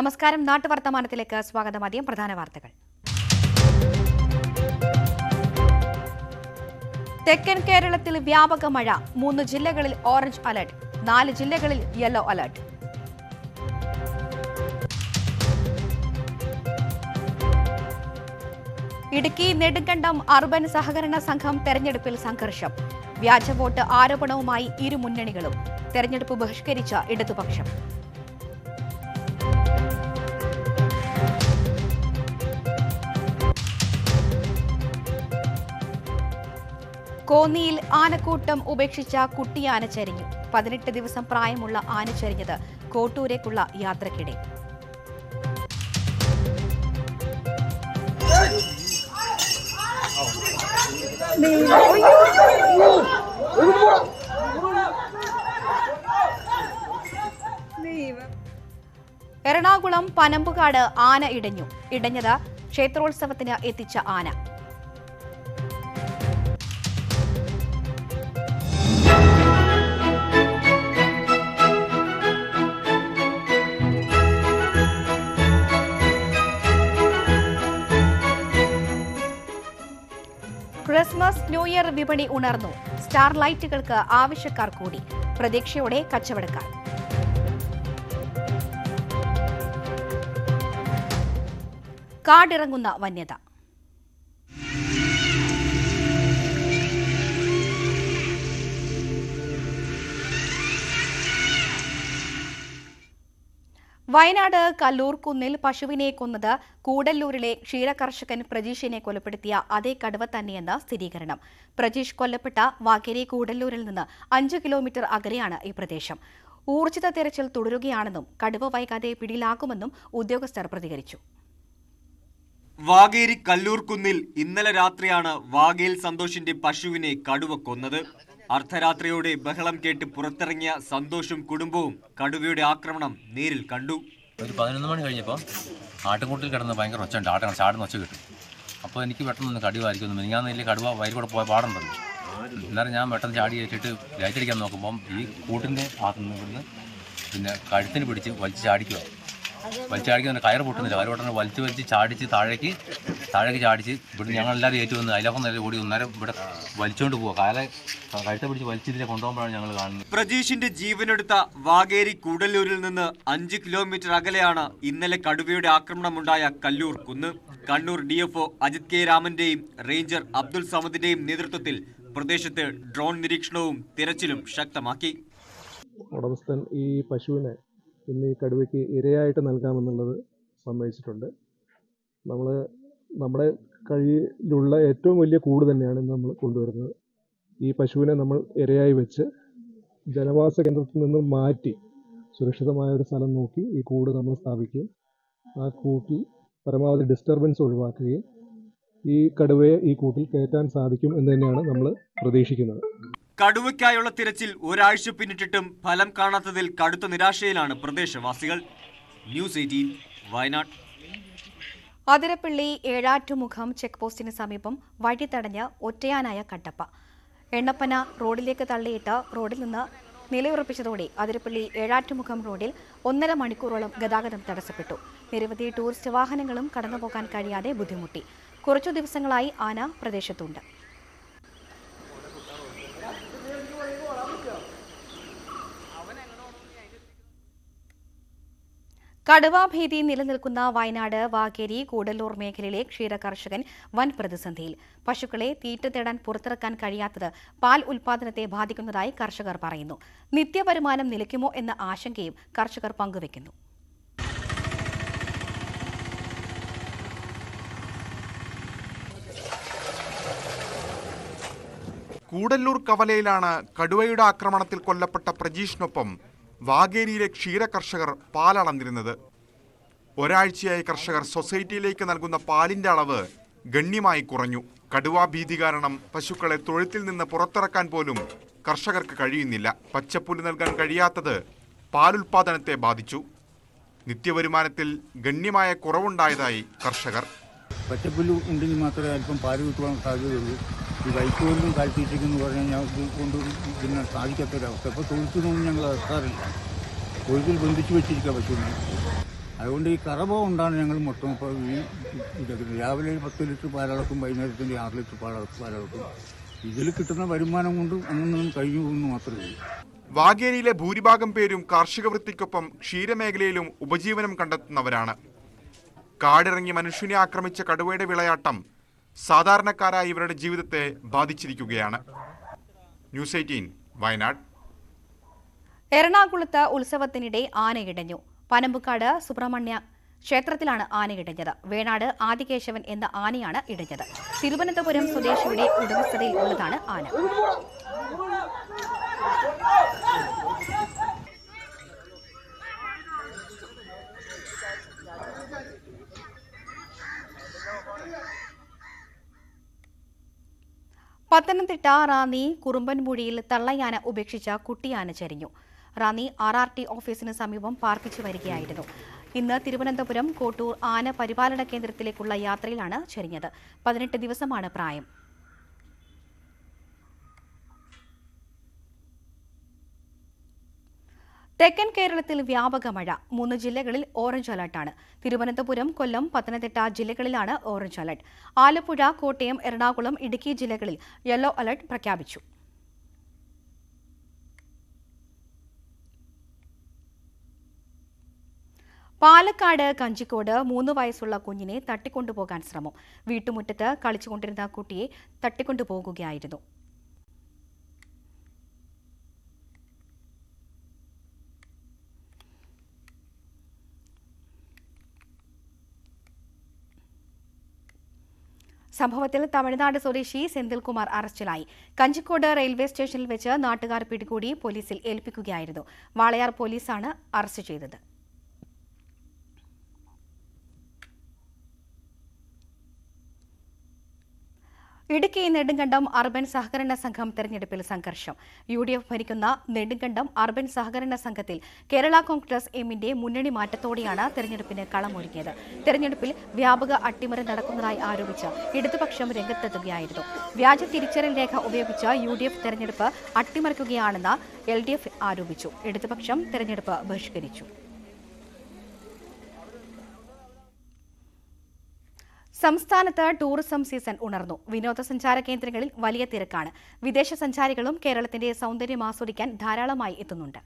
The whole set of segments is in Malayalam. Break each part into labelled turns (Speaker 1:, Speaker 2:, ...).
Speaker 1: നമസ്കാരം. നാട്ടുവർത്തമാനത്തിലേക്ക് സ്വാഗതം. ആദ്യം പ്രധാന വാർത്തകൾ. തെക്കൻ കേരളത്തിൽ വ്യാപക മഴ. മൂന്ന് ജില്ലകളിൽ ഓറഞ്ച് അലർട്ട്. നാല് ജില്ലകളിൽ yellow alert. Idukki Nedumkandam urban സഹകരണ സംഘം തെരഞ്ഞെടുപ്പിൽ സംഘർഷം. വ്യാജ വോട്ട് ആരോപണവുമായി ഇരു മുന്നണികളും. തെരഞ്ഞെടുപ്പ് ബഹിഷ്കരിച്ച ഇടതുപക്ഷം. കോന്നിയിൽ ആനക്കൂട്ടം ഉപേക്ഷിച്ച കുട്ടിയാന ചരിഞ്ഞു പതിനെട്ട് ദിവസം പ്രായമുള്ള ആന ചരിഞ്ഞത് കോട്ടൂരേക്കുള്ള യാത്രക്കിടെ. എറണാകുളം പനമ്പുകാട് ആന ഇടഞ്ഞു. ഇടഞ്ഞത് ക്ഷേത്രോത്സവത്തിന് എത്തിച്ച ആന. ക്രിസ്മസ് ന്യൂ ഇയർ വിപണി ഉണർന്നു. സ്റ്റാർ ലൈറ്റുകൾക്ക് ആവശ്യക്കാർ കൂടി. പ്രതീക്ഷയോടെ കച്ചവടക്കാർ. കാടിറങ്ങുന്ന വന്യത. വയനാട് കല്ലൂർക്കുന്നിൽ പശുവിനെ കൊന്നത് കൂടല്ലൂരിലെ ക്ഷീരകർഷകൻ പ്രജീഷിനെ കൊലപ്പെടുത്തിയ അതേ കടുവ തന്നെയെന്ന് സ്ഥിരീകരണം. പ്രജീഷ് കൊല്ലപ്പെട്ട വാക്കേരി കൂടല്ലൂരിൽ നിന്ന് അഞ്ച് കിലോമീറ്റർ അകലെയാണ് ഈ പ്രദേശം. ഊർജിത തെരച്ചിൽ തുടരുകയാണെന്നും കടുവ വൈകാതെ പിടിയിലാക്കുമെന്നും ഉദ്യോഗസ്ഥർ പ്രതികരിച്ചു.
Speaker 2: വാഗേരി കല്ലൂർക്കുന്നിൽ ഇന്നലെ രാത്രിയാണ് വാഗേൽ സന്തോഷിന്റെ പശുവിനെ കടുവ കൊന്നത്. അർദ്ധരാത്രിയോടെ ബഹളം കേട്ട് പുറത്തിറങ്ങിയ സന്തോഷും കുടുംബവും കടുവയുടെ ആക്രമണം നേരിൽ കണ്ടു.
Speaker 3: ഒരു പതിനൊന്ന് മണി കഴിഞ്ഞപ്പോൾ ആട്ടുംകൂട്ടിൽ കിടന്ന് ഭയങ്കര ഒച്ച ഉണ്ട് ആട്ടം ചാടുന്ന ഒച്ച കിട്ടും. അപ്പോൾ എനിക്ക് പെട്ടെന്ന് ഒന്ന് കടുവായിരിക്കും ഞാൻ വലിയ കടുവ വയറി കൂടെ പോയ പാടുണ്ടല്ലോ. എന്നാലും ഞാൻ പെട്ടെന്ന് ചാടി കയറ്റിട്ട് ലൈറ്റ് അടിക്കാൻ നോക്കുമ്പം ഈ കൂട്ടിന്റെ ഭാഗത്ത് നിന്ന് ഇവിടുന്ന് പിന്നെ കഴുത്തിന് പിടിച്ച് വലിച്ച് ചാടിക്കുക വലിച്ച് കയർ കയറ് പൊട്ടുന്നില്ല. കയറ് പൊട്ടുന്ന വലിച്ച് വലിച്ച് ചാടിച്ച് താഴേക്ക് താഴേക്ക് ചാടിച്ച് ഇവിടെ ഞങ്ങളെല്ലാവരും ഏറ്റു വന്ന് അതിലൊക്കെ നല്ല കൂടി ഒന്നേരം ഇവിടെ വലിച്ചുകൊണ്ട് പോവുക കാലെ കഴുത്ത പിടിച്ച് വലിച്ചിതിലെ കൊണ്ടുപോകുമ്പോഴാണ് ഞങ്ങൾ കാണുന്നത്.
Speaker 2: പ്രജീഷിന്റെ ജീവനെടുത്ത വാഗേരി കൂടല്ലൂരിൽ നിന്ന് അഞ്ച് കിലോമീറ്റർ അകലെയാണ് ഇന്നലെ കടുവയുടെ ആക്രമണമുണ്ടായ കല്ലൂർ കുന്ന്. കണ്ണൂർ ഡിഎഫ്ഒ അജിത് കെ രാമന്റെയും റേഞ്ചർ അബ്ദുൾ സമദിന്റെയും നേതൃത്വത്തിൽ പ്രദേശത്ത് ഡ്രോൺ നിരീക്ഷണവും തിരച്ചിലും ശക്തമാക്കി.
Speaker 4: ഉടമസ്ഥൻ ഈ പശുവിനെ ഇന്ന് ഈ കടുവയ്ക്ക് ഇരയായിട്ട് നൽകാമെന്നുള്ളത് സമ്മതിച്ചിട്ടുണ്ട്. നമ്മൾ നമ്മുടെ കയ്യിലുള്ള ഏറ്റവും വലിയ കൂട് തന്നെയാണ് ഇന്ന് നമ്മൾ കൊണ്ടുവരുന്നത്. ഈ പശുവിനെ നമ്മൾ ഇരയായി വെച്ച് ജനവാസ കേന്ദ്രത്തിൽ നിന്ന് മാറ്റി സുരക്ഷിതമായ ഒരു സ്ഥലം നോക്കി ഈ കൂട് നമ്മൾ സ്ഥാപിക്കുകയും ആ കൂട്ടിൽ പരമാവധി ഡിസ്റ്റർബൻസ് ഒഴിവാക്കുകയും ഈ കടുവയെ ഈ കൂട്ടിൽ കയറ്റാൻ സാധിക്കും എന്ന് തന്നെയാണ് നമ്മൾ പ്രതീക്ഷിക്കുന്നത്.
Speaker 2: കടുവയ്ക്കായുള്ള തിരച്ചിൽ ഒരാഴ്ച പിന്നിട്ടിട്ടും ഫലം കാണാത്തതിൽ കടുത്ത നിരാശയിലാണ് പ്രദേശവാസികൾ. News eighteen Wayanad.
Speaker 1: Athirappilly Ezhattumukham check പോസ്റ്റിന് സമീപം വഴി തടഞ്ഞ് ഒറ്റയാനായ കട്ടപ്പ. എണ്ണപ്പന റോഡിലേക്ക് തള്ളിയിട്ട് റോഡിൽ നിന്ന് നിലയുറപ്പിച്ചതോടെ അതിരപ്പള്ളി ഏഴാറ്റുമുഖം റോഡിൽ ഒന്നര മണിക്കൂറോളം ഗതാഗതം തടസ്സപ്പെട്ടു. നിരവധി ടൂറിസ്റ്റ് വാഹനങ്ങളും കടന്നുപോകാൻ കഴിയാതെ ബുദ്ധിമുട്ടി. കുറച്ചു ദിവസങ്ങളായി ആന പ്രദേശത്തുണ്ട്. കടുവാഭീതി നിലനിൽക്കുന്ന വയനാട് വാകേരി കൂടല്ലൂർ മേഖലയിലെ ക്ഷീരകർഷകൻ വൻ പ്രതിസന്ധിയിൽ. പശുക്കളെ തീറ്റ തേടാൻ പുറത്തിറക്കാൻ കഴിയാത്തത് പാൽ ഉൽപാദനത്തെ ബാധിക്കുന്നതായി കർഷകർ പറയുന്നു. നിത്യവരുമാനം നിലയ്ക്കുമോ എന്ന ആശങ്കയും കർഷകർ പങ്കുവയ്ക്കുന്നു
Speaker 5: കൂടല്ലൂർ കവലയിലാണ് കടുവയുടെ ആക്രമണത്തിൽ കൊല്ലപ്പെട്ട പ്രജീഷിനൊപ്പം വാഗേരിയിലെ ക്ഷീര കർഷകർ പാലളന്നിരുന്നത്. ഒരാഴ്ചയായി കർഷകർ സൊസൈറ്റിയിലേക്ക് നൽകുന്ന പാലിന്റെ അളവ് ഗണ്യമായി കുറഞ്ഞു. കടുവാ ഭീതി കാരണം പശുക്കളെ തൊഴുത്തിൽ നിന്ന് പുറത്തിറക്കാൻ പോലും കർഷകർക്ക് കഴിയുന്നില്ല. പച്ചപ്പുല്ല് നൽകാൻ കഴിയാത്തത് പാലുൽപാദനത്തെ ബാധിച്ചു. നിത്യവരുമാനത്തിൽ ഗണ്യമായ കുറവുണ്ടായതായി കർഷകർ.
Speaker 6: പച്ചപ്പുല്ല് ഉണ്ടെങ്കിൽ മാത്രമേ അല്പം പാൽ കിട്ടുവാൻ സാധ്യതയുള്ളൂ. ഈ വൈക്കോലിനും കാൽത്തീറ്റയ്ക്കെന്ന് പറഞ്ഞാൽ ഞങ്ങൾക്ക് കൊണ്ട് പിന്നെ സാധിക്കാത്തൊരവസ്ഥ. അപ്പോൾ തൊഴുത്തിനൊന്നും ഞങ്ങൾ ഇറക്കാറില്ല തൊഴുത്തിൽ ബന്ധിച്ച് വെച്ചിരിക്കുക പശുവിനെ. അതുകൊണ്ട് ഈ കറവ കൊണ്ടാണ് ഞങ്ങൾ മൊത്തം ഇപ്പോൾ ഈ ഇതൊക്കെ രാവിലെ ഒരു പത്ത് ലിറ്റർ പാലളക്കും വൈകുന്നേരത്തിന്റെ ആറ് ലിറ്റർ പാലളക്കും പാലളക്കും. ഇതിൽ കിട്ടുന്ന വരുമാനം കൊണ്ട് അങ്ങനെ കഴിഞ്ഞു പോകുന്നു മാത്രമേ ഉള്ളൂ.
Speaker 5: വാഗേരിയിലെ ഭൂരിഭാഗം പേരും കാർഷിക വൃത്തിക്കൊപ്പം ക്ഷീരമേഖലയിലും ഉപജീവനം കണ്ടെത്തുന്നവരാണ്. കാടിറങ്ങി മനുഷ്യനെ ആക്രമിച്ച കടുവയുടെ വിളയാട്ടം സാധാരണക്കാരായ ഇവരുടെ ജീവിതത്തെ ബാധിച്ചിരിക്കുകയാണ്. News eighteen Wayanad.
Speaker 1: എറണാകുളത്ത് ഉത്സവത്തിനിടെ ആനയിടഞ്ഞു. പനമ്പുക്കാട് സുബ്രഹ്മണ്യ ക്ഷേത്രത്തിലാണ് ആന ഇടഞ്ഞത്. വേണാട് ആദികേശവൻ എന്ന ആനയാണ് ഇടഞ്ഞത്. തിരുവനന്തപുരം സ്വദേശിയുടെ ഉടമസ്ഥതയിൽ ഉള്ളതാണ് ആന. പത്തനംതിട്ട റാന്നി കുറുമ്പൻമുഴിയിൽ തള്ളയാന ഉപേക്ഷിച്ച കുട്ടിയാന ചരിഞ്ഞു. റാന്നി ആർ ആർ ടി ഓഫീസിന് സമീപം പാർപ്പിച്ചു വരികയായിരുന്നു. ഇന്ന് തിരുവനന്തപുരം കോട്ടൂർ ആന പരിപാലന കേന്ദ്രത്തിലേക്കുള്ള യാത്രയിലാണ് ചെരിഞ്ഞത്. പതിനെട്ട് ദിവസമാണ് പ്രായം. തെക്കൻ കേരളത്തിൽ വ്യാപക മഴ. മൂന്ന് ജില്ലകളിൽ ഓറഞ്ച് അലർട്ടാണ് തിരുവനന്തപുരം കൊല്ലം പത്തനംതിട്ട ജില്ലകളിലാണ് ഓറഞ്ച് അലർട്ട് ആലപ്പുഴ കോട്ടയം എറണാകുളം ഇടുക്കി ജില്ലകളിൽ യെല്ലോ അലർട്ട് പ്രഖ്യാപിച്ചു. പാലക്കാട് കഞ്ചിക്കോട് മൂന്ന് വയസ്സുള്ള കുഞ്ഞിനെ തട്ടിക്കൊണ്ടുപോകാൻ ശ്രമം. വീട്ടുമുറ്റത്ത് കളിച്ചുകൊണ്ടിരുന്ന കുട്ടിയെ തട്ടിക്കൊണ്ടുപോകുകയായിരുന്നു. സംഭവത്തിൽ തമിഴ്നാട് സ്വദേശി സെന്തിൽകുമാർ അറസ്റ്റിലായി. കഞ്ചിക്കോട് റെയിൽവേ സ്റ്റേഷനിൽ വെച്ച് നാട്ടുകാർ പിടികൂടി പോലീസിൽ ഏൽപ്പിക്കുകയായിരുന്നു. വാളയാർ പോലീസാണ് അറസ്റ്റ് ചെയ്തത്. ഇടുക്കി നെടുങ്കണ്ടം അർബൻ സഹകരണ സംഘം തെരഞ്ഞെടുപ്പിൽ സംഘർഷം. യു ഡി എഫ് ഭരിക്കുന്ന നെടുങ്കണ്ടം അർബൻ സഹകരണ സംഘത്തിൽ കേരള കോൺഗ്രസ് എമ്മിന്റെ മുന്നണി മാറ്റത്തോടെയാണ് തെരഞ്ഞെടുപ്പിന് കളമൊരുങ്ങിയത് തെരഞ്ഞെടുപ്പിൽ വ്യാപക അട്ടിമറി നടക്കുന്നതായി ആരോപിച്ച് ഇടതുപക്ഷം രംഗത്തെത്തുകയായിരുന്നു. വ്യാജ തിരിച്ചറിയൽ രേഖ ഉപയോഗിച്ച് യു ഡി എഫ് തെരഞ്ഞെടുപ്പ് അട്ടിമറിക്കുകയാണെന്ന് എൽ ഡി എഫ് ആരോപിച്ചു. ഇടതുപക്ഷം തെരഞ്ഞെടുപ്പ് ബഹിഷ്കരിച്ചു. സംസ്ഥാനത്ത് ടൂറിസം സീസൺ ഉണർന്നു. വിനോദസഞ്ചാര കേന്ദ്രങ്ങളിൽ വലിയ തിരക്കാണ്. വിദേശ സഞ്ചാരികളും കേരളത്തിന്റെ സൗന്ദര്യം ആസ്വദിക്കാൻ ധാരാളമായി എത്തുന്നുണ്ട്.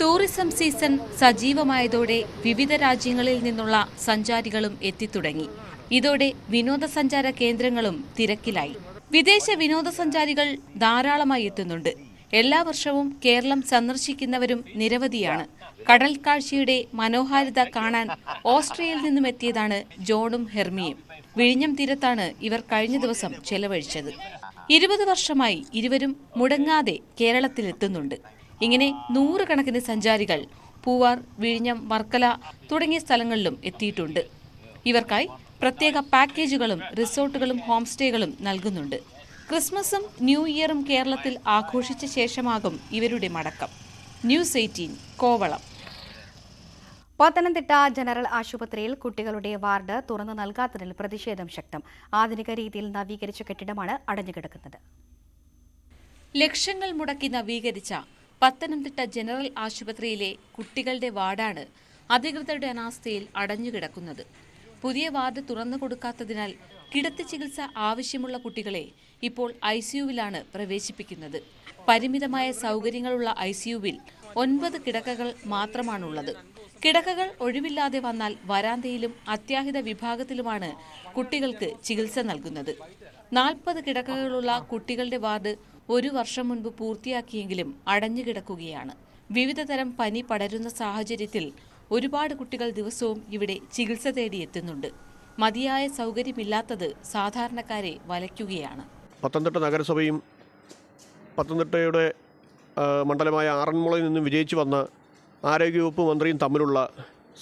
Speaker 7: ടൂറിസം സീസൺ സജീവമായതോടെ വിവിധ രാജ്യങ്ങളിൽ നിന്നുള്ള സഞ്ചാരികളും എത്തിത്തുടങ്ങി. ഇതോടെ വിനോദസഞ്ചാര കേന്ദ്രങ്ങളും തിരക്കിലായി. വിദേശ വിനോദസഞ്ചാരികൾ ധാരാളമായി എത്തുന്നുണ്ട്. എല്ലാ വർഷവും കേരളം സന്ദർശിക്കുന്നവരും നിരവധിയാണ്. കടൽ കാഴ്ചയുടെ മനോഹാരിത കാണാൻ ഓസ്ട്രിയയിൽ നിന്നും എത്തിയതാണ് ജോണും ഹെർമിയും. വിഴിഞ്ഞം തീരത്താണ് ഇവർ കഴിഞ്ഞ ദിവസം ചെലവഴിച്ചത്. ഇരുപത് വർഷമായി ഇരുവരും മുടങ്ങാതെ കേരളത്തിലെത്തുന്നുണ്ട്. ഇങ്ങനെ നൂറുകണക്കിന് സഞ്ചാരികൾ പൂവാർ വിഴിഞ്ഞം വർക്കല തുടങ്ങിയ സ്ഥലങ്ങളിലും എത്തിയിട്ടുണ്ട്. ഇവർക്കായി പ്രത്യേക പാക്കേജുകളും റിസോർട്ടുകളും ഹോംസ്റ്റേകളും നൽകുന്നുണ്ട്. ക്രിസ്മസും ന്യൂ ഇയറും കേരളത്തിൽ ആഘോഷിച്ച ശേഷമാകും ഇവരുടെ മടക്കം. News eighteen Kovalam.
Speaker 1: Pathanamthitta general ആശുപത്രിയിൽ കുട്ടികളുടെ വാർഡ് തുറന്നു നൽകാത്തതിൽ പ്രതിഷേധം ശക്തം. ആധുനിക രീതിയിൽ നവീകരിച്ച കെട്ടിടമാണ് അടഞ്ഞുകിടക്കുന്നത്.
Speaker 7: ലക്ഷങ്ങൾ മുടക്കി നവീകരിച്ച പത്തനംതിട്ട ജനറൽ ആശുപത്രിയിലെ കുട്ടികളുടെ വാർഡാണ് അധികൃതരുടെ അനാസ്ഥയിൽ അടഞ്ഞുകിടക്കുന്നത്. പുതിയ വാർഡ് തുറന്നു കൊടുക്കാത്തതിനാൽ കിടത്തി ചികിത്സ ആവശ്യമുള്ള കുട്ടികളെ ഇപ്പോൾ ഐ സിയുവിലാണ് പ്രവേശിപ്പിക്കുന്നത്. പരിമിതമായ സൗകര്യങ്ങളുള്ള ഐ സിയുവിൽ ഒൻപത് കിടക്കകൾ മാത്രമാണുള്ളത്. കിടക്കകൾ ഒഴിവില്ലാതെ വന്നാൽ വരാന്തയിലും അത്യാഹിത വിഭാഗത്തിലുമാണ് കുട്ടികൾക്ക് ചികിത്സ നൽകുന്നത്. നാൽപ്പത് കിടക്കകളുള്ള കുട്ടികളുടെ വാർഡ് ഒരു വർഷം മുൻപ് പൂർത്തിയാക്കിയെങ്കിലും അടഞ്ഞുകിടക്കുകയാണ് വിവിധ തരം പനി പടരുന്ന സാഹചര്യത്തിൽ ഒരുപാട് കുട്ടികൾ ദിവസവും ഇവിടെ ചികിത്സ തേടി എത്തുന്നുണ്ട് മതിയായ സൗകര്യമില്ലാത്തത് സാധാരണക്കാരെ വലയ്ക്കുകയാണ്.
Speaker 8: പത്തനംതിട്ട നഗരസഭയും പത്തനംതിട്ടയുടെ മണ്ഡലമായ ആറന്മുളയിൽ നിന്നും വിജയിച്ചു വന്ന ആരോഗ്യവകുപ്പ് മന്ത്രിയും തമ്മിലുള്ള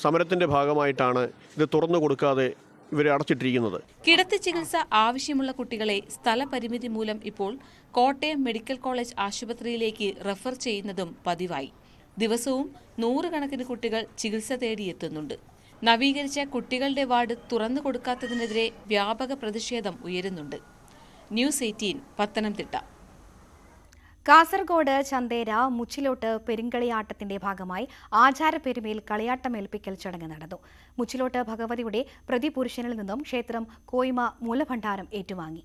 Speaker 8: സമരത്തിന്റെ ഭാഗമായിട്ടാണ് ഇത് തുറന്നു കൊടുക്കാതെ ഇവരെ അടച്ചിട്ടിരിക്കുന്നത്.
Speaker 7: കിടത്തി ചികിത്സ ആവശ്യമുള്ള കുട്ടികളെ സ്ഥലപരിമിതി മൂലം ഇപ്പോൾ കോട്ടയം മെഡിക്കൽ കോളേജ് ആശുപത്രിയിലേക്ക് റെഫർ ചെയ്യുന്നതും പതിവായി. ദിവസവും നൂറുകണക്കിന് കുട്ടികൾ ചികിത്സ തേടിയെത്തുന്നുണ്ട്. നവീകരിച്ച കുട്ടികളുടെ വാർഡ് തുറന്നു കൊടുക്കാത്തതിനെതിരെ വ്യാപക പ്രതിഷേധം ഉയരുന്നുണ്ട്. News eighteen Pathanamthitta.
Speaker 1: Kasaragod Chanthera Muchilot പെരുങ്കളിയാട്ടത്തിന്റെ ഭാഗമായി ആചാരപ്പെരുമയിൽ കളിയാട്ടം ഏൽപ്പിക്കൽ ചടങ്ങ് നടന്നു. മുച്ചിലോട്ട് ഭഗവതിയുടെ പ്രതിപുരുഷനിൽ നിന്നും ക്ഷേത്രം കോയ്മ മൂലഭണ്ഡാരം ഏറ്റുവാങ്ങി.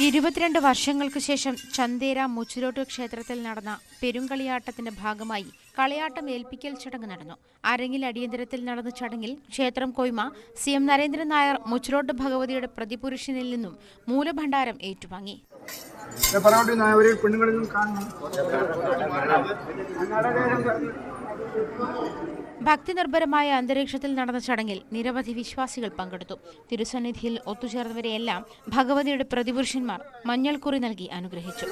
Speaker 9: ഇരുപത്തിരണ്ട് വർഷങ്ങൾക്കു ശേഷം ചന്തേര മുച്ചിലോട്ട് ക്ഷേത്രത്തിൽ നടന്ന പെരുങ്കളിയാട്ടത്തിന്റെ ഭാഗമായി കളിയാട്ടം ഏൽപ്പിക്കൽ ചടങ്ങ് നടന്നു. അരങ്ങിൽ അടിയന്തരത്തിൽ നടന്ന ചടങ്ങിൽ ക്ഷേത്രം കൊയ്മ സി എം നരേന്ദ്രൻ നായർ മുച്ചിലോട്ട് ഭഗവതിയുടെ പ്രതിപുരുഷനിൽ നിന്നും മൂലഭണ്ഡാരം ഏറ്റുവാങ്ങി. ഭക്തി നിർഭരമായ അന്തരീക്ഷത്തിൽ നടന്ന ചടങ്ങിൽ നിരവധി വിശ്വാസികൾ പങ്കെടുത്തു. തിരുസന്നിധിയിൽ ഒത്തുചേർന്നവരെയെല്ലാം ഭഗവതിയുടെ പ്രതിപുരുഷന്മാർ മഞ്ഞൾക്കുറി നൽകി അനുഗ്രഹിച്ചു.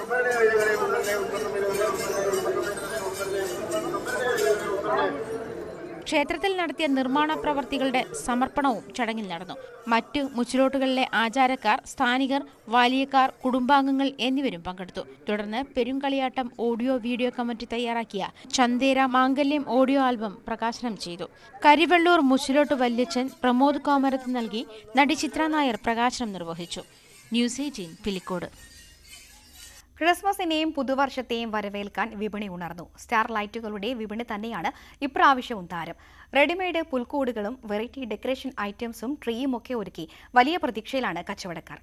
Speaker 9: ക്ഷേത്രത്തിൽ നടത്തിയ നിർമ്മാണ പ്രവർത്തികളുടെ സമർപ്പണവും ചടങ്ങിൽ നടന്നു. മറ്റു മുച്ചിലോട്ടുകളിലെ ആചാരക്കാർ സ്ഥാനികർ വാലിയക്കാർ കുടുംബാംഗങ്ങൾ എന്നിവരും പങ്കെടുത്തു. തുടർന്ന് പെരുങ്കളിയാട്ടം ഓഡിയോ വീഡിയോ കമ്മിറ്റി തയ്യാറാക്കിയ ചന്തേര മാംഗല്യം ഓഡിയോ ആൽബം പ്രകാശനം ചെയ്തു. കരിവെള്ളൂർ മുച്ചിലോട്ട് വല്യച്ഛൻ പ്രമോദ് കോമരത്ത് നൽകി നടി ചിത്ര നായർ പ്രകാശനം നിർവഹിച്ചു. News eighteen Pilicode.
Speaker 1: ക്രിസ്മസിനെയും പുതുവർഷത്തെയും വരവേൽക്കാൻ വിപണി ഉണർന്നു. സ്റ്റാർ ലൈറ്റുകളുടെ വിപണി തന്നെയാണ് ഇപ്രാവശ്യവും താരം. റെഡിമെയ്ഡ് പുൽക്കൂടുകളും വെറൈറ്റി ഡെക്കറേഷൻ ഐറ്റംസും ട്രീയും ഒക്കെ ഒരുക്കി വലിയ പ്രതീക്ഷയിലാണ് കച്ചവടക്കാർ.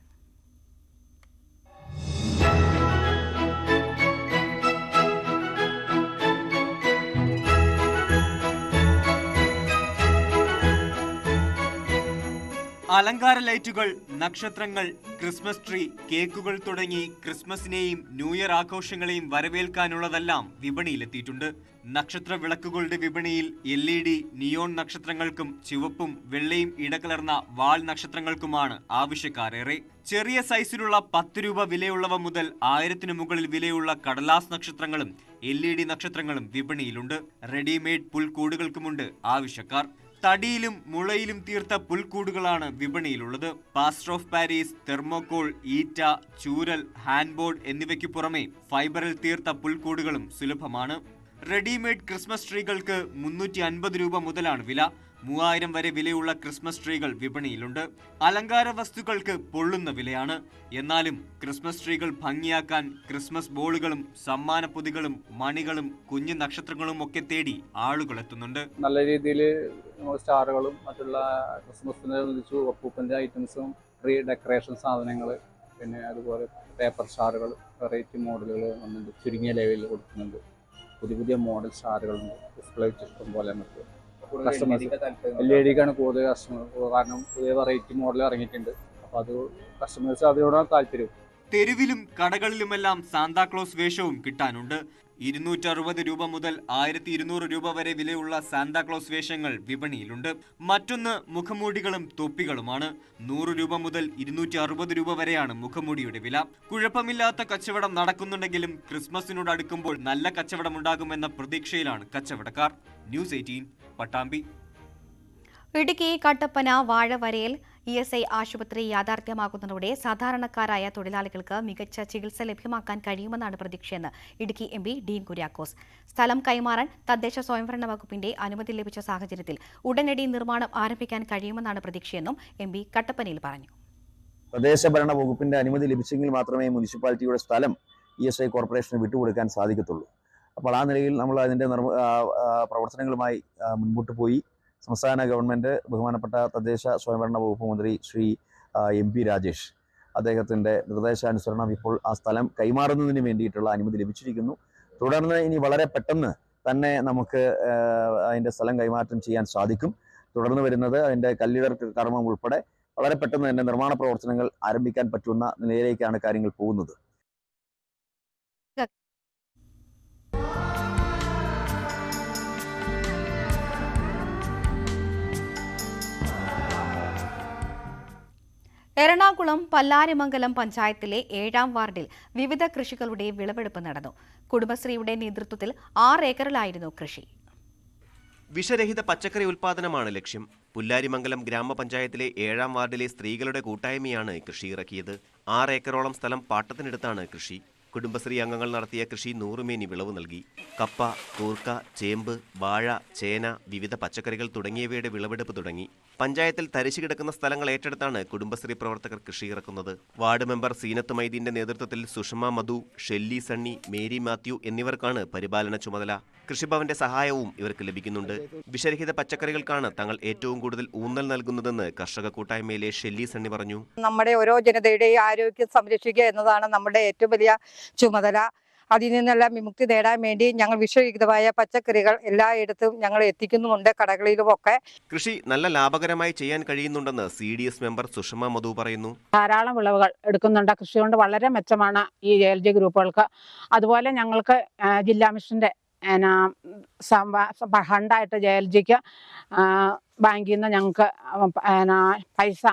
Speaker 2: അലങ്കാര ലൈറ്റുകൾ നക്ഷത്രങ്ങൾ ക്രിസ്മസ് ട്രീ കേക്കുകൾ തുടങ്ങി ക്രിസ്മസിനെയും ന്യൂ ഇയർ ആഘോഷങ്ങളെയും വരവേൽക്കാനുള്ളതെല്ലാം വിപണിയിലെത്തിയിട്ടുണ്ട്. നക്ഷത്ര വിളക്കുകളുടെ വിപണിയിൽ എൽ ഇ ഡി നിയോൺ നക്ഷത്രങ്ങൾക്കും ചുവപ്പും വെള്ളയും ഇടകലർന്ന വാൾ നക്ഷത്രങ്ങൾക്കുമാണ് ആവശ്യക്കാരേറെ. ചെറിയ സൈസിലുള്ള പത്ത് രൂപ വിലയുള്ളവ മുതൽ ആയിരത്തിനു മുകളിൽ വിലയുള്ള കടലാസ് നക്ഷത്രങ്ങളും എൽ നക്ഷത്രങ്ങളും വിപണിയിലുണ്ട്. റെഡിമെയ്ഡ് പുൽക്കൂടുകൾക്കുമുണ്ട് ആവശ്യക്കാർ. തടിയിലും മുളയിലും തീർത്ത പുൽക്കൂടുകളാണ് വിപണിയിലുള്ളത്. പാസ്റ്റർ ഓഫ് പാരീസ് തെർമോകോൾ ഈറ്റ ചൂരൽ ഹാൻഡ്ബോർഡ് എന്നിവയ്ക്ക് പുറമെ ഫൈബറിൽ തീർത്ത പുൽക്കൂടുകളും സുലഭമാണ്. റെഡിമെയ്ഡ് ക്രിസ്മസ് ട്രീകൾക്ക് മുന്നൂറ്റി അൻപത് രൂപ മുതലാണ് വില. മൂവായിരം വരെ വിലയുള്ള ക്രിസ്മസ് ട്രീകൾ വിപണിയിലുണ്ട്. അലങ്കാര വസ്തുക്കൾക്ക് പൊള്ളുന്ന വിലയാണ്. എന്നാലും ക്രിസ്മസ് ട്രീകൾ ഭംഗിയാക്കാൻ ക്രിസ്മസ് ബോളുകളും സമ്മാന പൊതികളും മണികളും കുഞ്ഞു നക്ഷത്രങ്ങളും ഒക്കെ തേടി ആളുകൾ എത്തുന്നുണ്ട്.
Speaker 10: നല്ല രീതിയിൽ സ്റ്റാറുകളും മറ്റുള്ള ക്രിസ്മസിനെ സംബന്ധിച്ചു ഒപ്പൂപ്പന്റെ ഐറ്റംസും ട്രീ ഡെക്കറേഷൻ സാധനങ്ങൾ പിന്നെ അതുപോലെ പേപ്പർ സ്റ്റാറുകൾ വെറൈറ്റി മോഡലുകൾ വന്നിട്ടുണ്ട് ചുരുങ്ങിയ ലെവലിൽ കൊടുക്കുന്നുണ്ട്. പുതിയ പുതിയ മോഡൽ സ്റ്റാറുകളുണ്ട് ഡിസ്പ്ലേ ഇഷ്ടം പോലെ നമുക്ക് കസ്റ്റമേഴ്സ് എൽ ഇ ഡിക്കാണ് കൂടുതൽ കസ്റ്റമർ കാരണം പുതിയ വെറൈറ്റി മോഡൽ ഇറങ്ങിയിട്ടുണ്ട്. അപ്പോൾ അത് കസ്റ്റമേഴ്സ് അതിനോടാണ് താല്പര്യം
Speaker 2: തെരുവിലും കടകളിലുമെല്ലാം സാന്താക്ലോസ് വേഷവും കിട്ടാനുണ്ട്. ഇരുന്നൂറ്റി അറുപത് രൂപ മുതൽ ആയിരത്തി ഇരുന്നൂറ് രൂപ വരെ വിലയുള്ള സാന്താക്ലോസ് വേഷങ്ങൾ വിപണിയിലുണ്ട്. മറ്റൊന്ന് മുഖമൂടികളും തൊപ്പികളുമാണ്. നൂറ് രൂപ മുതൽ ഇരുന്നൂറ്റി അറുപത് രൂപ വരെയാണ് മുഖമൂടിയുടെ വില. കുഴപ്പമില്ലാത്ത കച്ചവടം നടക്കുന്നുണ്ടെങ്കിലും ക്രിസ്മസിനോട് അടുക്കുമ്പോൾ നല്ല കച്ചവടമുണ്ടാകുമെന്ന പ്രതീക്ഷയിലാണ് കച്ചവടക്കാർ. News eighteen Pattambi.
Speaker 1: Idukki Kattappana വാഴവരയിൽ ഇ എസ് ഐ ആശുപത്രി യാഥാർത്ഥ്യമാകുന്നതോടെ സാധാരണക്കാരായ തൊഴിലാളികൾക്ക് മികച്ച ചികിത്സ ലഭ്യമാക്കാൻ കഴിയുമെന്നാണ് പ്രതീക്ഷയെന്ന് ഇടുക്കി എം പി ഡീൻ കുര്യാക്കോസ്. സ്ഥലം കൈമാറാൻ തദ്ദേശ സ്വയംഭരണ വകുപ്പിന്റെ അനുമതി ലഭിച്ച സാഹചര്യത്തിൽ ഉടനടി നിർമ്മാണം ആരംഭിക്കാൻ കഴിയുമെന്നാണ് പ്രതീക്ഷയെന്നും എം പി കട്ടപ്പനയിൽ പറഞ്ഞു.
Speaker 11: തദ്ദേശ ഭരണ വകുപ്പിന്റെ അനുമതി ലഭിച്ചെങ്കിൽ മാത്രമേ മുനിസിപ്പാലിറ്റിയുടെ സ്ഥലം ഇ എസ് ഐ കോർപ്പറേഷന് വിട്ടുകൊടുക്കാൻ സാധിക്കത്തുള്ളൂ. അപ്പോൾ ആ നിലയിൽ നമ്മൾ അതിന്റെ നിർമ്മ പ്രവർത്തനങ്ങളുമായി മുൻപോട്ട് പോയി. സംസ്ഥാന ഗവൺമെന്റ് ബഹുമാനപ്പെട്ട തദ്ദേശ സ്വയംഭരണ വകുപ്പ് മന്ത്രി ശ്രീ എം പി രാജേഷ്. അദ്ദേഹത്തിന്റെ നിർദ്ദേശാനുസരണം ഇപ്പോൾ ആ സ്ഥലം കൈമാറുന്നതിന് വേണ്ടിയിട്ടുള്ള അനുമതി ലഭിച്ചിരിക്കുന്നു. തുടർന്ന് ഇനി വളരെ പെട്ടെന്ന് തന്നെ നമുക്ക് അതിന്റെ സ്ഥലം കൈമാറ്റം ചെയ്യാൻ സാധിക്കും. തുടർന്ന് വരുന്നത് അതിന്റെ കല്ലിടർ കർമ്മം ഉൾപ്പെടെ വളരെ പെട്ടെന്ന് തന്നെ നിർമ്മാണ പ്രവർത്തനങ്ങൾ ആരംഭിക്കാൻ പറ്റുന്ന നിലയിലേക്കാണ് കാര്യങ്ങൾ പോകുന്നത്.
Speaker 1: എറണാകുളം പല്ലാരിമംഗലം പഞ്ചായത്തിലെ ഏഴാം വാർഡിൽ വിവിധ കൃഷികളുടെ വിളവെടുപ്പ് നടന്നു. കുടുംബശ്രീയുടെ നേതൃത്വത്തിൽ ആറ് ഏക്കറിലായിരുന്നു കൃഷി.
Speaker 12: വിഷരഹിത പച്ചക്കറി ഉൽപാദനമാണ് ലക്ഷ്യം. പുല്ലാരിമംഗലം ഗ്രാമപഞ്ചായത്തിലെ ഏഴാം വാർഡിലെ സ്ത്രീകളുടെ കൂട്ടായ്മയാണ് കൃഷി ഇറക്കിയത്. ആറ് ഏക്കറോളം സ്ഥലം പാട്ടത്തിനെടുത്താണ് കൃഷി. കുടുംബശ്രീ അംഗങ്ങൾ നടത്തിയ കൃഷി നൂറുമേനി വിളവ് നൽകി. കപ്പ കൂർക്ക ചേമ്പ് വാഴ ചേന വിവിധ പച്ചക്കറികൾ തുടങ്ങിയവയുടെ വിളവെടുപ്പ് തുടങ്ങി. പഞ്ചായത്തിൽ തരിശു കിടക്കുന്ന സ്ഥലങ്ങൾ ഏറ്റെടുത്താണ് കുടുംബശ്രീ പ്രവർത്തകർ കൃഷി ഇറക്കുന്നത്. വാർഡ് മെമ്പർ സീനത്ത് മൈദീന്റെ നേതൃത്വത്തിൽ സുഷമ മധു ഷെല്ലി സണ്ണി മേരി മാത്യു എന്നിവർക്കാണ് പരിപാലന ചുമതല. കൃഷിഭവന്റെ സഹായവും ഇവർക്ക് ലഭിക്കുന്നുണ്ട്. വിഷരഹിത പച്ചക്കറികൾക്കാണ് തങ്ങൾ ഏറ്റവും കൂടുതൽ ഊന്നൽ നൽകുന്നതെന്ന് കർഷക കൂട്ടായ്മയിലെ ഷെല്ലി സണ്ണി പറഞ്ഞു.
Speaker 13: നമ്മുടെ ഓരോ ജനതയുടെയും ആരോഗ്യം സംരക്ഷിക്കുക എന്നതാണ് നമ്മുടെ ഏറ്റവും വലിയ ചുമതല. അതിൽ നിന്നെല്ലാം വിമുക്തി നേടാൻ വേണ്ടി ഞങ്ങൾ വിഷരഹിതമായ പച്ചക്കറികൾ എല്ലായിടത്തും ഞങ്ങൾ എത്തിക്കുന്നുമുണ്ട് കടകളിലുമൊക്കെ.
Speaker 12: കൃഷി നല്ല ലാഭകരമായി ചെയ്യാൻ കഴിയുന്നുണ്ടെന്ന് C D S member Sushama Madhu പറയുന്നു.
Speaker 14: ധാരാളം വിളവുകൾ എടുക്കുന്നുണ്ട്. കൃഷി കൊണ്ട് വളരെ മെച്ചമാണ് ഈ എൽ ജി ഗ്രൂപ്പുകൾക്ക്. അതുപോലെ ഞങ്ങൾക്ക് ജില്ലാ മിഷന്റെ ഫണ്ടായിട്ട് ജെ എൽ ജിക്ക് ബാങ്കിൽ നിന്ന് ഞങ്ങൾക്ക് പൈസ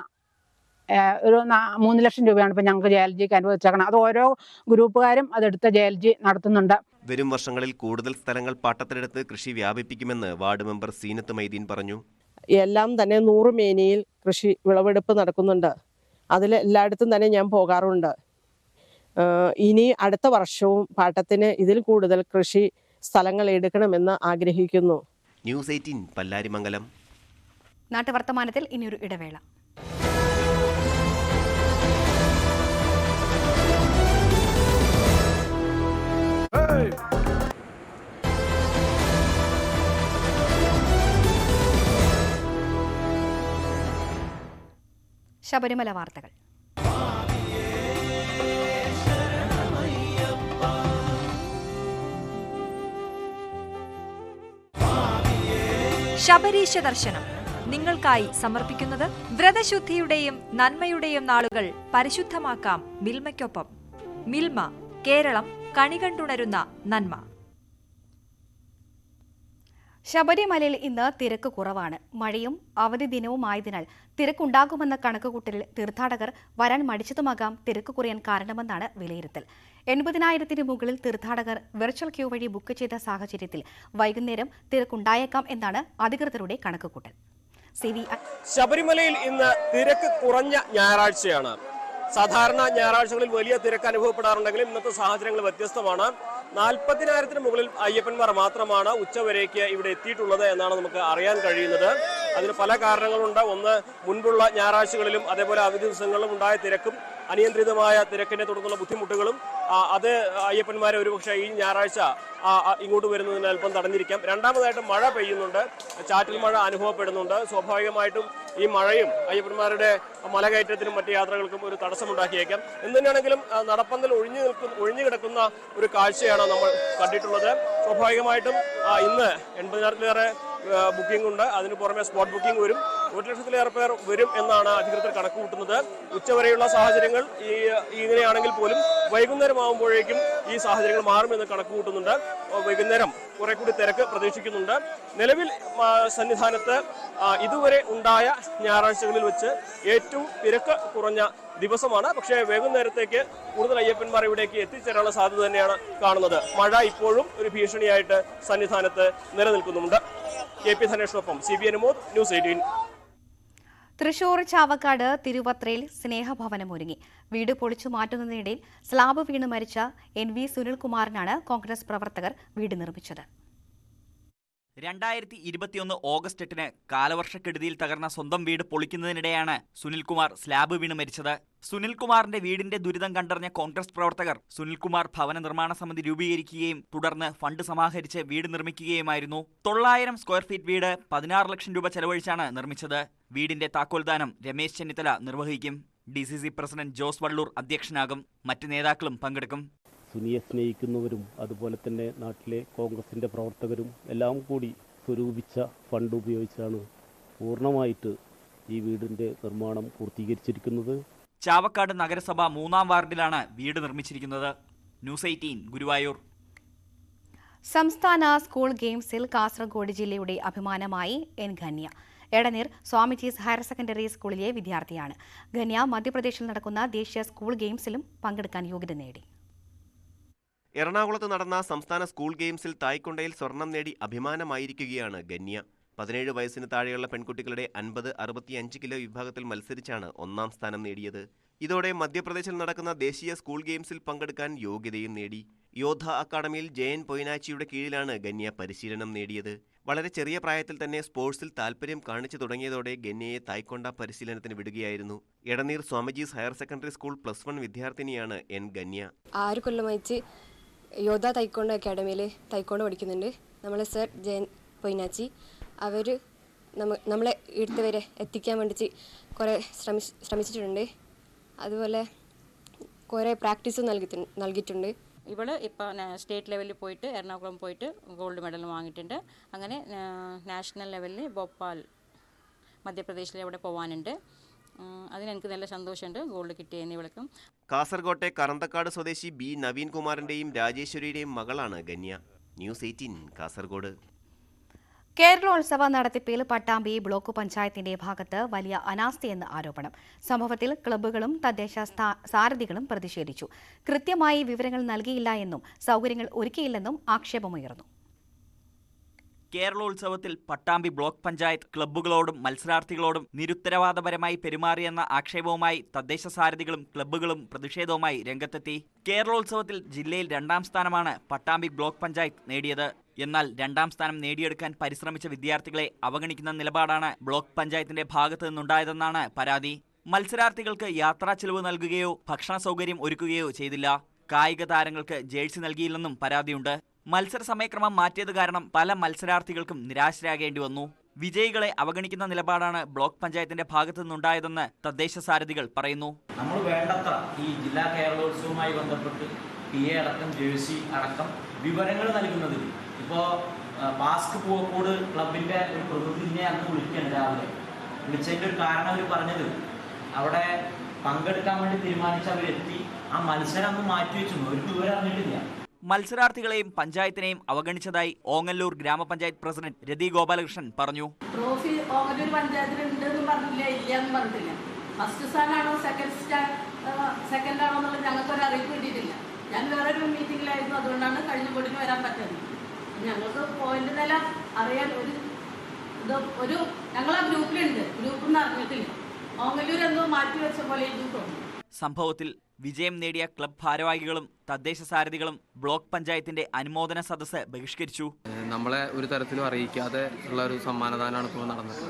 Speaker 14: ഒരു മൂന്ന് ലക്ഷം രൂപയാണ് ഇപ്പം ഞങ്ങൾക്ക് ജെ എൽ ജിക്ക് അനുവദിച്ചേക്കണം അത് ഓരോ ഗ്രൂപ്പുകാരും അതെടുത്ത് ജെ എൽ ജി നടത്തുന്നുണ്ട്.
Speaker 12: വരും വർഷങ്ങളിൽ കൂടുതൽ സ്ഥലങ്ങൾ പാട്ടത്തിനെടുത്ത് കൃഷി വ്യാപിപ്പിക്കുമെന്ന് വാർഡ് മെമ്പർ സീനത്ത് മൈദീൻ പറഞ്ഞു.
Speaker 15: എല്ലാം തന്നെ നൂറ് മേനിയിൽ കൃഷി വിളവെടുപ്പ് നടക്കുന്നുണ്ട്. അതിൽ എല്ലായിടത്തും തന്നെ ഞാൻ പോകാറുണ്ട്. ഇനി അടുത്ത വർഷവും പാട്ടത്തിന് ഇതിൽ കൂടുതൽ കൃഷി സ്ഥലങ്ങൾ എടുക്കണമെന്ന് ആഗ്രഹിക്കുന്നു.
Speaker 12: News eighteen Pallarimangalam.
Speaker 1: നാട്ടുവർത്തമാനത്തിൽ ഇനിയൊരു ഇടവേള. ശബരിമല വാർത്തകൾ.
Speaker 16: ശബരീശ ദർശനം. നിങ്ങൾക്കായി സമർപ്പിക്കുന്നത് വ്രതശുദ്ധിയുടെയും നന്മയുടെയും നാളുകൾ പരിശുദ്ധമാക്കാം മിൽമയ്ക്കൊപ്പം. മിൽമ കേരളം കണികണ്ടുണരുന്ന നന്മ.
Speaker 1: ശബരിമലയിൽ ഇന്ന് തിരക്ക് കുറവാണ്. മഴയും അവധി ദിനവുമായതിനാൽ തിരക്കുണ്ടാകുമെന്ന കണക്കുകൂട്ടലിൽ തീർത്ഥാടകർ വരാൻ മടിച്ചതുമാകാം തിരക്ക് കുറയാൻ കാരണമെന്നാണ് വിലയിരുത്തൽ. എൺപതിനായിരത്തിന് മുകളിൽ തീർത്ഥാടകർ വെർച്വൽ ക്യൂ വഴി ബുക്ക് ചെയ്ത സാഹചര്യത്തിൽ വൈകുന്നേരം തിരക്കുണ്ടായേക്കാം എന്നാണ് അധികൃതരുടെ കണക്കുകൂട്ടൽ.
Speaker 17: ശബരിമലയിൽ ഇന്ന് തിരക്ക് കുറഞ്ഞ ഞായറാഴ്ചയാണ്. സാധാരണ ഞായറാഴ്ചകളിൽ വലിയ തിരക്ക് അനുഭവപ്പെടാറുണ്ടെങ്കിലും ഇന്നത്തെ സാഹചര്യങ്ങൾ വ്യത്യസ്തമാണ്. നാൽപ്പതിനായിരത്തിന് മുകളിൽ അയ്യപ്പന്മാർ മാത്രമാണ് ഉച്ചവരേക്ക് ഇവിടെ എത്തിയിട്ടുള്ളത് എന്നാണ് നമുക്ക് അറിയാൻ കഴിയുന്നത്. അതിന് പല കാരണങ്ങളുണ്ട്. ഒന്ന് മുൻപുള്ള ഞായറാഴ്ചകളിലും അതേപോലെ അവധി ദിവസങ്ങളിലും ഉണ്ടായ തിരക്കും അനിയന്ത്രിതമായ തിരക്കിനെ തുടർന്നുള്ള ബുദ്ധിമുട്ടുകളും അത് അയ്യപ്പന്മാരെ ഒരുപക്ഷെ ഈ ഞായറാഴ്ച ഇങ്ങോട്ട് വരുന്നതിന് അല്പം തടഞ്ഞിരിക്കാം. രണ്ടാമതായിട്ട് മഴ പെയ്യുന്നുണ്ട്. ചാറ്റൽ മഴ അനുഭവപ്പെടുന്നുണ്ട്. സ്വാഭാവികമായിട്ടും ഈ മഴയും അയ്യപ്പന്മാരുടെ മലകയറ്റത്തിനും മറ്റു യാത്രകൾക്കും ഒരു തടസ്സമുണ്ടാക്കിയേക്കാം. ആ, നടപ്പന്തൽ ഒഴിഞ്ഞു നിൽക്കുന്ന ഒഴിഞ്ഞു കിടക്കുന്ന ഒരു കാഴ്ചയാണ് നമ്മൾ കണ്ടിട്ടുള്ളത്. സ്വാഭാവികമായിട്ടും ഇന്ന് എൺപതിനായിരത്തിലേറെ ബുക്കിംഗ് ഉണ്ട്. അതിന് പുറമെ സ്പോട്ട് ബുക്കിംഗ് വരും. ഒരു ലക്ഷത്തിലേറെ പേർ വരും എന്നാണ് അധികൃതർ കണക്ക് കൂട്ടുന്നത് ഉച്ചവരെയുള്ള സാഹചര്യങ്ങൾ ഈ ഇങ്ങനെയാണെങ്കിൽ പോലും വൈകുന്നേരം ആകുമ്പോഴേക്കും ഈ സാഹചര്യങ്ങൾ മാറുമെന്ന് കണക്ക് കൂട്ടുന്നുണ്ട് വൈകുന്നേരം കുറെ കൂടി തിരക്ക് പ്രതീക്ഷിക്കുന്നുണ്ട്. നിലവിൽ സന്നിധാനത്ത് ഇതുവരെ ഉണ്ടായ ഞായറാഴ്ചകളിൽ വെച്ച് ഏറ്റവും തിരക്ക് കുറഞ്ഞ ദിവസമാണ്. പക്ഷേ വൈകുന്നേരത്തേക്ക് കൂടുതൽ അയ്യപ്പന്മാർ ഇവിടേക്ക് എത്തിച്ചേരാനുള്ള സാധ്യത തന്നെയാണ് കാണുന്നത്. മഴ ഇപ്പോഴും ഒരു ഭീഷണിയായിട്ട് സന്നിധാനത്ത് നിലനിൽക്കുന്നുണ്ട്. K P ധനേഷിനൊപ്പം C B Anumod news eighteen.
Speaker 1: Thrissur Chavakkad തിരുവത്രയിൽ സ്നേഹഭവനം ഒരുങ്ങി വീട് പൊളിച്ചു മാറ്റുന്നതിനിടയിൽ സ്ലാബ് വീണ് മരിച്ച എൻ വി സുനിൽകുമാറിനാണ് കോൺഗ്രസ് പ്രവർത്തകർ വീട് നിർമ്മിച്ചത്.
Speaker 18: രണ്ടായിരത്തി ഇരുപത്തിയൊന്ന് ഓഗസ്റ്റ് എട്ടിന് കാലവർഷക്കെടുതിയിൽ തകർന്ന സ്വന്തം വീട് പൊളിക്കുന്നതിനിടെയാണ് സുനിൽകുമാർ സ്ലാബ് വീണ് മരിച്ചത്. സുനിൽകുമാറിന്റെ വീടിന്റെ ദുരിതം കണ്ടറിഞ്ഞ കോൺഗ്രസ് പ്രവർത്തകർ സുനിൽകുമാർ ഭവന നിർമ്മാണ സമിതി രൂപീകരിക്കുകയും തുടർന്ന് ഫണ്ട് സമാഹരിച്ച് വീട് നിർമ്മിക്കുകയുമായിരുന്നു. തൊള്ളായിരം സ്ക്വയർ ഫീറ്റ് വീട് പതിനാറ് ലക്ഷം രൂപ ചെലവഴിച്ചാണ് നിർമ്മിച്ചത്. വീടിന്റെ താക്കോൽദാനം രമേശ് ചെന്നിത്തല നിർവഹിക്കും. D C C president Jose Vallur അധ്യക്ഷനാകും. മറ്റ് നേതാക്കളും പങ്കെടുക്കും.
Speaker 19: സുനിയെ സ്നേഹിക്കുന്നവരും അതുപോലെ തന്നെ നാട്ടിലെ കോൺഗ്രസിന്റെ പ്രവർത്തകരും എല്ലാം കൂടി സ്വരൂപിച്ച ഫണ്ട് ഉപയോഗിച്ചാണ് പൂർണമായിട്ട് ഈ വീടിന്റെ നിർമ്മാണം പൂർത്തീകരിച്ചിരിക്കുന്നത്.
Speaker 18: ചാവക്കാട് നഗരസഭ മൂന്നാം വാർഡിലാണ് വീട് നിർമ്മിച്ചിരിക്കുന്നത്. News eighteen Guruvayur.
Speaker 1: സംസ്ഥാന സ്കൂൾ ഗെയിംസിൽ കാസർഗോഡ് ജില്ലയുടെ അഭിമാനമായി N Dhanya Edneer Swamiji's higher secondary സ്കൂളിലെ വിദ്യാർത്ഥിയാണ്. ഖനിയ മധ്യപ്രദേശിൽ നടക്കുന്ന ദേശീയ സ്കൂൾ ഗെയിംസിലും പങ്കെടുക്കാൻ യോഗ്യത നേടി.
Speaker 12: എറണാകുളത്ത് നടന്ന സംസ്ഥാന സ്കൂൾ ഗെയിംസിൽ തായ്ക്കൊണ്ടയിൽ സ്വർണം നേടി അഭിമാനമായിരിക്കുകയാണ് ഗന്യ പതിനേഴ് വയസ്സിന് താഴെയുള്ള പെൺകുട്ടികളുടെ അൻപത് അറുപത്തിയഞ്ച് കിലോ വിഭാഗത്തിൽ മത്സരിച്ചാണ് ഒന്നാം സ്ഥാനം നേടിയത്. ഇതോടെ മധ്യപ്രദേശിൽ നടക്കുന്ന ദേശീയ സ്കൂൾ ഗെയിംസിൽ പങ്കെടുക്കാൻ യോഗ്യതയും നേടി. യോധ അക്കാദമിയിൽ ജയൻ പൊയ്നാച്ചിയുടെ കീഴിലാണ് ഗന്യ പരിശീലനം നേടിയത്. വളരെ ചെറിയ പ്രായത്തിൽ തന്നെ സ്പോർട്സിൽ താൽപ്പര്യം കാണിച്ചു തുടങ്ങിയതോടെ ഗന്യയെ തായ്ക്കൊണ്ട പരിശീലനത്തിന് വിടുകയായിരുന്നു. Edneer Swamiji's higher secondary school plus one വിദ്യാർത്ഥിനിയാണ് എൻ ഗന്യ.
Speaker 20: ആറ് കൊല്ലമായിട്ട് യോദ്ധ തൈക്കോണ്ട അക്കാഡമിയിൽ തൈക്കോണ്ട പഠിക്കുന്നുണ്ട്. നമ്മളെ സർ ജയൻ പൊയ്നാച്ചി. അവർ നമ്മ നമ്മളെ ഇടുത്ത് വരെ എത്തിക്കാൻ വേണ്ടി കുറേ ശ്രമി ശ്രമിച്ചിട്ടുണ്ട്. അതുപോലെ കുറേ പ്രാക്ടീസും നൽകി നൽകിയിട്ടുണ്ട്.
Speaker 21: ഇവൾ ഇപ്പോൾ സ്റ്റേറ്റ് ലെവലിൽ പോയിട്ട് എറണാകുളം പോയിട്ട് ഗോൾഡ് മെഡൽ വാങ്ങിയിട്ടുണ്ട്. അങ്ങനെ നാഷണൽ ലെവലിൽ ഭോപ്പാൽ മധ്യപ്രദേശിൽ അവിടെ പോകാനുണ്ട് അതിനെനിക്ക് നല്ല സന്തോഷമുണ്ട് ഗോൾഡ് കിട്ടിയെന്ന് ഇവൾക്കും.
Speaker 12: കാസർകോട്ടെ കറന്തക്കാട് സ്വദേശി ബി നവീൻ കുമാറിന്റെയും രാജേശ്വരിയുടെയും മകളാണ് ഗന്യ. ന്യൂസ് എയ്റ്റീൻ കാസർഗോഡ്
Speaker 1: കേരളോത്സവ നടത്തിപ്പിൽ പട്ടാമ്പി ബ്ലോക്ക് പഞ്ചായത്തിന്റെ ഭാഗത്ത് വലിയ അനാസ്ഥയെന്ന് ആരോപണം. സംഭവത്തിൽ ക്ലബ്ബുകളും തദ്ദേശ സാരഥികളും പ്രതിഷേധിച്ചു. കൃത്യമായി വിവരങ്ങൾ നൽകിയില്ല എന്നും സൗകര്യങ്ങൾ ഒരുക്കിയില്ലെന്നും ആക്ഷേപമുയർന്നു.
Speaker 18: കേരളോത്സവത്തിൽ പട്ടാമ്പി ബ്ലോക്ക് പഞ്ചായത്ത് ക്ലബ്ബുകളോടും മത്സരാർത്ഥികളോടും നിരുത്തരവാദപരമായി പെരുമാറിയെന്ന ആക്ഷേപവുമായി തദ്ദേശ സാരഥികളും ക്ലബ്ബുകളും പ്രതിഷേധവുമായി രംഗത്തെത്തി. കേരളോത്സവത്തിൽ ജില്ലയിൽ രണ്ടാം സ്ഥാനമാണ് പട്ടാമ്പി ബ്ലോക്ക് പഞ്ചായത്ത് നേടിയത്. എന്നാൽ രണ്ടാം സ്ഥാനം നേടിയെടുക്കാൻ പരിശ്രമിച്ച വിദ്യാർത്ഥികളെ അവഗണിക്കുന്ന നിലപാടാണ് ബ്ലോക്ക് പഞ്ചായത്തിന്റെ ഭാഗത്തു നിന്നുണ്ടായതെന്നാണ് പരാതി. മത്സരാർത്ഥികൾക്ക് യാത്രാ ചെലവ് നൽകുകയോ ഭക്ഷണ സൗകര്യം ഒരുക്കുകയോ ചെയ്തില്ല. കായിക താരങ്ങൾക്ക് ജേഴ്സി നൽകിയില്ലെന്നും പരാതിയുണ്ട്. മത്സര സമയക്രമം മാറ്റിയത് കാരണം പല മത്സരാർത്ഥികൾക്കും നിരാശരാകേണ്ടി വന്നു. വിജയികളെ അവഗണിക്കുന്ന നിലപാടാണ് ബ്ലോക്ക് പഞ്ചായത്തിന്റെ ഭാഗത്തു നിന്നുണ്ടായതെന്ന് തദ്ദേശ സാരഥികൾ പറയുന്നു.
Speaker 22: നമ്മൾ വേണ്ടത്ര ഈ ജില്ലാ കേരളോത്സവവുമായി ബന്ധപ്പെട്ട് പി എ അടക്കം ജേഴ്സി അടക്കം വിവരങ്ങൾ നൽകുന്നതിൽ ഇപ്പോൾ ബാസ്ക് പൂവക്കോട് ക്ലബിന്റെ ഒരു പ്രതിനിധിനെ അന്ന് വിളിക്കുകയാണ് രാവിലെ. വിളിച്ചതിന്റെ ഒരു കാരണം അവർ പറഞ്ഞത് അവിടെ പങ്കെടുക്കാൻ വേണ്ടി തീരുമാനിച്ച അവരെത്തി ആ മത്സരം അന്ന് മാറ്റിവെച്ചു ഒരു ദൂരം അറിഞ്ഞിട്ടില്ല.
Speaker 18: മത്സരാർത്ഥികളെയും പഞ്ചായത്തിനെയും അവഗണിച്ചതായി ഓങ്ങല്ലൂർ ഗ്രാമപഞ്ചായത്ത് പ്രസിഡന്റ് രതി ഗോപാലകൃഷ്ണൻ പറഞ്ഞു.
Speaker 23: ട്രോഫി ഓങ്ങല്ലൂർ പഞ്ചായത്തിൽ പറഞ്ഞില്ല ഇല്ല എന്ന് പറഞ്ഞിട്ടില്ല. ഫസ്റ്റ് സ്ഥാനാണോ സെക്കൻഡ് സ്റ്റാ സെക്കൻഡ് ആണോ എന്നുള്ള ഞങ്ങൾക്ക് ഒരു അറിയിപ്പ് കിട്ടിയിട്ടില്ല. ഞാൻ വേറൊരു മീറ്റിംഗിലായിരുന്നു അതുകൊണ്ടാണ് കഴിഞ്ഞ ബോർഡിന് വരാൻ പറ്റുന്നത് ഞങ്ങൾക്ക് പോയിന്റ് നില അറിയാൻ ഒരു ഇത് ഒരു ഞങ്ങൾ ആ ഗ്രൂപ്പിലുണ്ട്. ഗ്രൂപ്പിൽ നിന്ന് അറിഞ്ഞിട്ടില്ല. ഓങ്ങല്ലൂർ എന്തോ മാറ്റി വെച്ച പോലെ തോന്നുന്നു.
Speaker 18: സംഭവത്തിൽ വിജയം നേടിയ ക്ലബ് ഭാരവാഹികളും തദ്ദേശ സാരഥികളും ബ്ലോക്ക് പഞ്ചായത്തിന്റെ അനുമോദന സദസ്സ് ബഹിഷ്കരിച്ചു.
Speaker 24: നമ്മളെ ഒരു തരത്തിലും അറിയിക്കാതെ ഉള്ള ഒരു സമ്മാനദാനമാണ് ഇപ്പോൾ നടന്നത്.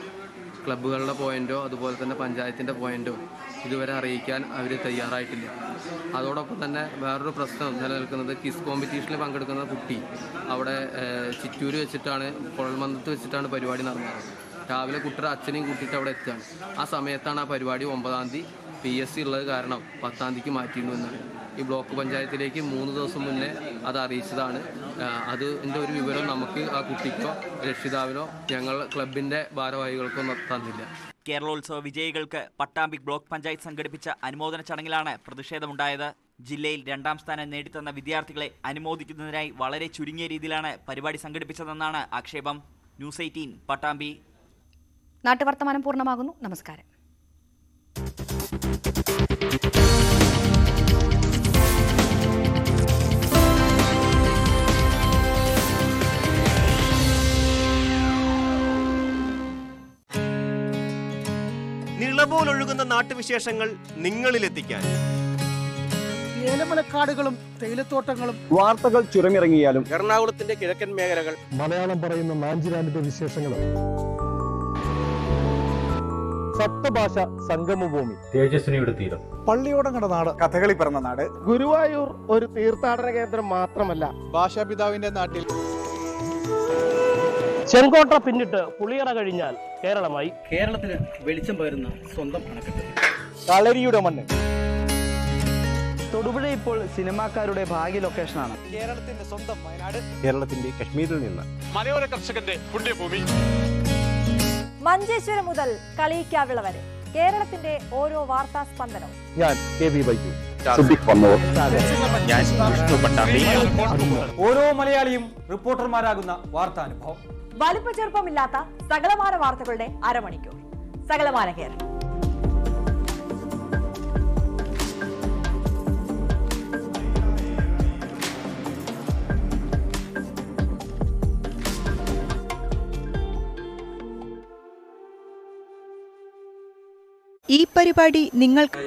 Speaker 24: ക്ലബ്ബുകളുടെ പോയിന്റോ അതുപോലെ തന്നെ പഞ്ചായത്തിന്റെ പോയിന്റോ ഇതുവരെ അറിയിക്കാൻ അവർ തയ്യാറായിട്ടില്ല. അതോടൊപ്പം തന്നെ വേറൊരു പ്രശ്നം നിലനിൽക്കുന്നത് കിസ് കോമ്പറ്റീഷനിൽ പങ്കെടുക്കുന്ന കുട്ടി അവിടെ ചിറ്റൂര് വെച്ചിട്ടാണ് കുഴൽമന്ദത്ത് വെച്ചിട്ടാണ് പരിപാടി നടന്നത്. രാവിലെ കുട്ടിയുടെ അച്ഛനെയും കൂട്ടിയിട്ട് അവിടെ എത്തുകയാണ്. ആ സമയത്താണ് ആ പരിപാടി ഒമ്പതാം തീയതി പി എസ് സി ഉള്ളത് കാരണം പത്താം തീയതിക്ക് മാറ്റിയിരുന്നു എന്നാണ് ഈ ബ്ലോക്ക് പഞ്ചായത്തിലേക്ക് മൂന്ന് ദിവസം മുന്നേ അത് അറിയിച്ചതാണ്. അതിന്റെ ഒരു വിവരം നമുക്ക് ആ കുട്ടിക്കോ രക്ഷിതാവിനോ ഞങ്ങൾ ക്ലബിന്റെ ഭാരവാഹികൾക്കോ തന്നില്ല.
Speaker 18: കേരളോത്സവ വിജയികൾക്ക് പട്ടാമ്പി ബ്ലോക്ക് പഞ്ചായത്ത് സംഘടിപ്പിച്ച അനുമോദന ചടങ്ങിലാണ് പ്രതിഷേധമുണ്ടായത്. ജില്ലയിൽ രണ്ടാം സ്ഥാനം നേടിത്തന്ന വിദ്യാർത്ഥികളെ അനുമോദിക്കുന്നതിനായി വളരെ ചുരുങ്ങിയ രീതിയിലാണ് പരിപാടി സംഘടിപ്പിച്ചതെന്നാണ് ആക്ഷേപം. News eighteen Pattambi.
Speaker 1: നാട്ടുവർത്തമാനം പൂർണമാകുന്നു. നമസ്കാരം.
Speaker 12: നിളപോലൊഴുകുന്ന നാട്ടുവിശേഷങ്ങൾ നിങ്ങളിലെത്തിക്കാൻ.
Speaker 25: ഏലമലക്കാടുകളും തേയിലത്തോട്ടങ്ങളും
Speaker 11: വാർത്തകൾ ചുരമിറങ്ങിയാലും
Speaker 25: എറണാകുളത്തിന്റെ കിഴക്കൻ മേഖലകൾ.
Speaker 4: മലയാളം പറയുന്ന നാഞ്ചിരാനിന്റെ വിശേഷങ്ങളും. സപ്തഭാഷ സംഗമഭൂമി.
Speaker 19: തേജസ്വിനിയുടെ തീരം.
Speaker 25: പള്ളിയോടങ്ങട നാട്. കഥകളി പിറന്ന നാട്.
Speaker 26: ഗുരുവായൂർ ഒരു തീർത്ഥാടന കേന്ദ്രം മാത്രമല്ല.
Speaker 25: ഭാഷാപിതാവിന്റെ നാട്ടിൽ
Speaker 26: ചെങ്കോട്ട പിന്നിട്ട് പുളിയറ കഴിഞ്ഞാൽ കേരളമായി.
Speaker 25: കേരളത്തിന് വെളിച്ചം പകരുന്ന സ്വന്തം അണക്കെട്ട്.
Speaker 26: കളരിയുടെ മണ്ണ്.
Speaker 27: തൊടുപുഴ ഇപ്പോൾ സിനിമാക്കാരുടെ ഭാഗ്യ ലൊക്കേഷനാണ്.
Speaker 25: കേരളത്തിന്റെ സ്വന്തം വയനാട്.
Speaker 27: കേരളത്തിന്റെ കശ്മീരിൽ നിന്ന്.
Speaker 25: മലയോര കർഷകന്റെ പുണ്യഭൂമി.
Speaker 16: മഞ്ചേശ്വരം മുതൽ കളിയിക്കാവിള വരെ. കേരളത്തിന്റെ ഓരോ വാർത്താ സ്പന്ദനവും.
Speaker 4: ഞാൻ കെ വി ബൈജു
Speaker 25: ഓരോ മലയാളിയും റിപ്പോർട്ടർമാരാകുന്ന വാർത്താനുഭവം.
Speaker 16: വലിപ്പചെറുപ്പമില്ലാത്ത സകലമാന വാർത്തകളുടെ അരമണിക്കൂർ. സകലമാന കേരളം.
Speaker 28: ഈ പരിപാടി നിങ്ങൾക്ക്